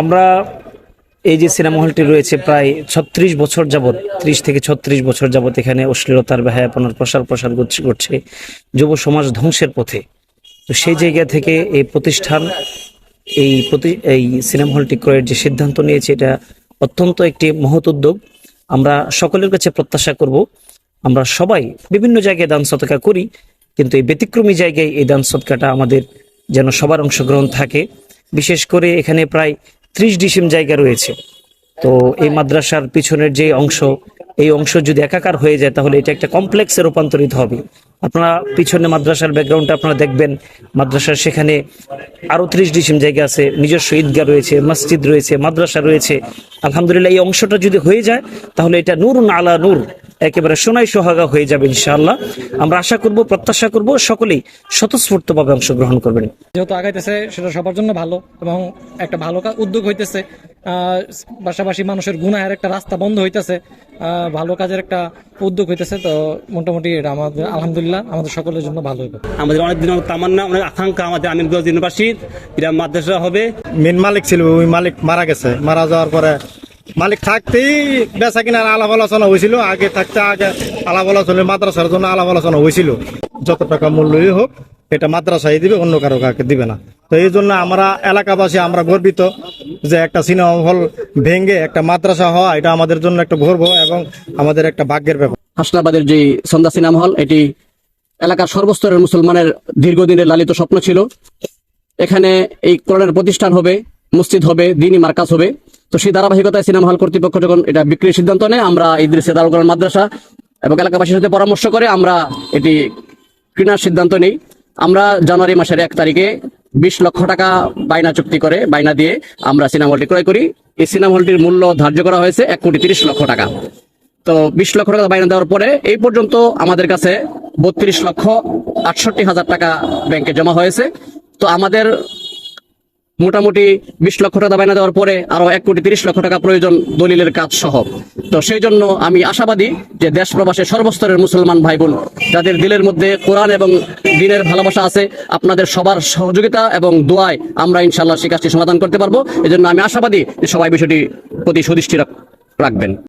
আমরা এই যে সিনেমা হলটি রয়েছে প্রায় ছত্রিশ বছর যাবৎ, ত্রিশ থেকে ছত্রিশ বছর যাবত এখানে অশ্লীলতার ব্যয়াপনার প্রসার প্রসার ঘটছে যুব সমাজ ধ্বংসের পথে। তো সেই জায়গা থেকে এই প্রতিষ্ঠান, এই প্রতি, এই সিনেমা হলটি ক্রয়ের যে সিদ্ধান্ত নিয়েছে, এটা অত্যন্ত একটি মহৎ উদ্যোগ। আমরা সকলের কাছে প্রত্যাশা করব, আমরা সবাই বিভিন্ন জায়গায় দান সৎকা করি, কিন্তু এই ব্যতিক্রমী জায়গায় এই দান সৎকাটা আমাদের যেন সবার অংশগ্রহণ থাকে। বিশেষ করে এখানে প্রায় ত্রিশ ডিসিম জায়গা রয়েছে। তো এই মাদ্রাসার পিছনের যে অংশ এই অংশ যদি একাকার হয়ে যায়, তাহলে এটা একটা কমপ্লেক্সে রূপান্তরিত হবে। আপনারা পিছনে মাদ্রাসার ব্যাকগ্রাউন্ডটা আপনারা দেখবেন। মাদ্রাসার সেখানে আরও ত্রিশ ডিসিম জায়গা আছে, নিজস্ব ঈদগাহ রয়েছে, মসজিদ রয়েছে, মাদ্রাসা রয়েছে। আলহামদুলিল্লাহ, এই অংশটা যদি হয়ে যায়, তাহলে এটা নূর আলা নূর, একেবারে সোনাই সোহাগা হয়ে যাবে ইনশাআল্লাহ। আমরা আশা করব, প্রত্যাশা করব, সকলেই স্বতঃস্ফূর্তভাবে অংশগ্রহণ করবেন। যেহেতু আগাইতেছে, সেটা সবার জন্য ভালো এবং একটা ভালো উদ্যোগ হইতেছে। পাশাপাশি মানুষের গুনাহের একটা রাস্তা বন্ধ হইতেছে ভালো কাজের একটা উদ্যোগ হইতেছে তো মোটামুটি এটা আমাদের আলহামদুলিল্লাহ আমাদের সকলের জন্য ভালো হবে আমাদের অনেক দিন তামান্না অনেক আকাঙ্ক্ষা আমাদের আমিরগঞ্জ ইউনিভার্সিটির। এটা মাদ্রাসা হবে। মেন মালিক ছিল ওই মালিক মারা গেছে। মারা যাওয়ার পরে মালিক থাকতেই বেচা কিনার আলাপ আলোচনা হয়েছিল আগে থাকতে আগে আলাপ আলোচনা মাদ্রাসার জন্য আলাপ আলোচনা হয়েছিল যত টাকা মূল্যই হোক এটা মাদ্রাসায় দিবে, অন্য কারও কাকে দিবে না। তো এই জন্য আমরা এলাকাবাসী, আমরা গর্বিত যে একটা সিনেমা হল ভেঙে একটা মাদ্রাসা হওয়া, এটা আমাদের জন্য একটা গর্ব এবং আমাদের একটা ভাগ্যের ব্যাপার। হাসনাবাদের যে সন্ধ্যা সিনেমা হল, এটি এলাকার সর্বস্তরের মুসলমানের দীর্ঘদিনের লালিত স্বপ্ন ছিল। এখানে এই কোরআনের প্রতিষ্ঠান হবে, মসজিদ হবে দিনী মার্কাজ হবে। তো সেই ধারাবাহিকতায় সিনেমা হল কর্তৃপক্ষ যখন এটা বিক্রির সিদ্ধান্ত নেয়, আমরা ইদ্রিসে দারুল মাদ্রাসা এবং এলাকাবাসীর সাথে পরামর্শ করে আমরা এটি কেনার সিদ্ধান্ত নিই। আমরা জানুয়ারি মাসের এক তারিখে বিশ লক্ষ টাকা বাইনা চুক্তি করে বাইনা দিয়ে আমরা সিনেমা হলটি ক্রয় করি। এই সিনেমা হলটির মূল্য ধার্য করা হয়েছে এক কোটি তিরিশ লক্ষ টাকা। তো বিশ লক্ষ টাকা বাইনা দেওয়ার পরে এই পর্যন্ত আমাদের কাছে বত্রিশ লক্ষ আটষট্টি হাজার টাকা ব্যাংকে জমা হয়েছে। তো আমাদের মোটামুটি বিশ লক্ষ টাকা বায়না দেওয়ার পরে আরও এক কোটি তিরিশ লক্ষ টাকা প্রয়োজন দলিলের কাজ সহ। তো সেই জন্য আমি আশাবাদী যে দেশ প্রবাসে সর্বস্তরের মুসলমান ভাই বোন যাদের দিলের মধ্যে কোরআন এবং দিনের ভালোবাসা আছে, আপনাদের সবার সহযোগিতা এবং দোয়ায় আমরা ইনশাল্লাহ সেই কাজটি সমাধান করতে পারব। এজন্য আমি আশাবাদী সবাই বিষয়টি প্রতি সুদৃষ্টি রাখবেন।